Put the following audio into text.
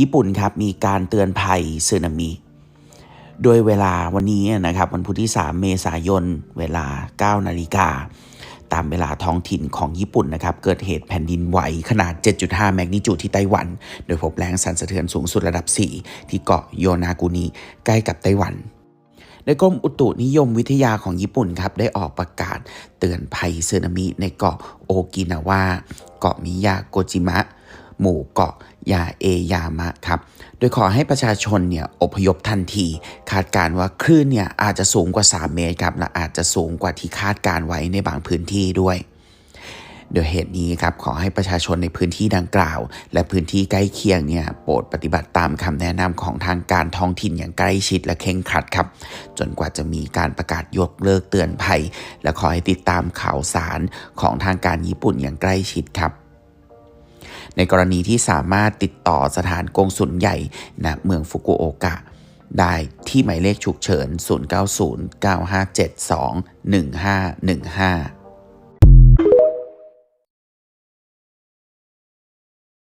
ญี่ปุ่นครับมีการเตือนภัยสึนามิ โดยเวลาวันนี้นะครับวันพุธที่ 3 เมษายน เวลา 9 นาฬิกา ตามเวลาท้องถิ่นของญี่ปุ่นนะครับ เกิดเหตุแผ่นดินไหวขนาด 7.5 แมกนิจูดที่ไต้หวัน โดยพบแรงสั่นสะเทือนสูงสุดระดับ 4 ที่เกาะโยนากุนิใกล้กับไต้หวันในกรมอุตุนิยมวิทยาของญี่ปุ่นครับได้ออกประกาศเตือนภัยสึนามิในเกาะโอกินาวา เกาะมิยาโกจิมะ หมู่เกาะยาเอยามะครับ โดยขอให้ประชาชนเนี่ยอพยพทันที คาดการว่าคลื่นเนี่ยอาจจะสูงกว่า 3 เมตรครับและอาจจะสูงกว่าที่คาดการไว้ในบางพื้นที่ด้วยโดยเหตุนี้ครับขอให้ประชาชนในพื้นที่ดังกล่าว และพื้นที่ใกล้เคียงเนี่ยโปรดปฏิบัติตามคำแนะนำของทางการท้องถิ่นอย่างใกล้ชิดและเคร่งครัดครับ จนกว่าจะมีการประกาศยกเลิกเตือนภัย และขอให้ติดตามข่าวสารของทางการญี่ปุ่นอย่างใกล้ชิดครับ ในกรณีที่สามารถติดต่อสถานกงสุลใหญ่ณเมืองฟุกุโอกะ ได้ที่หมายเลขฉุกเฉิน 09095721515